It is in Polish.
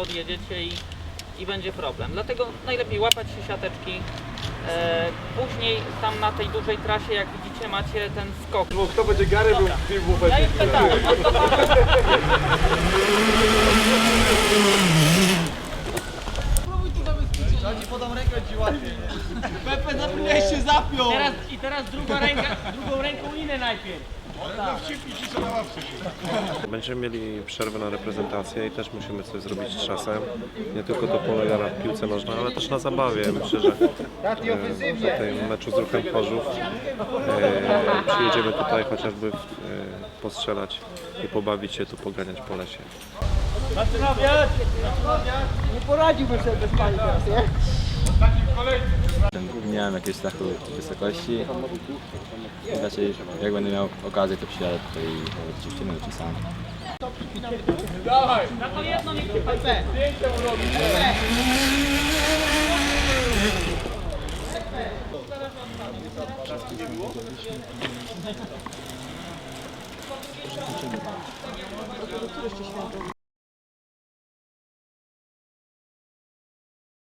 odjedziecie i, i będzie problem. Dlatego najlepiej łapać się siateczki. E, później tam na tej dużej trasie, jak widzicie, macie ten skok. Bo kto będzie Gary był w tym bufecie? Ja tak, no to Pepe, zapomniałeś się zapiął! teraz, I teraz druga ręka, drugą ręką inny najpierw. Będziemy mieli przerwę na reprezentację i też musimy coś zrobić z czasem. Nie tylko to polega na piłce nożnej, ale też na zabawie. Myślę, że e, po tym meczu z Ruchem Chorzów e, przyjedziemy tutaj chociażby e, postrzelać i pobawić się tu, poganiać po lesie. Nie poradziłbym sobie bez pani teraz, nie? Nie mam jakiegoś strachu wysokości. Raczej jak będę miał okazję, to przyjadę tutaj e, z dziewczyną czy sam. Na to jedno niech się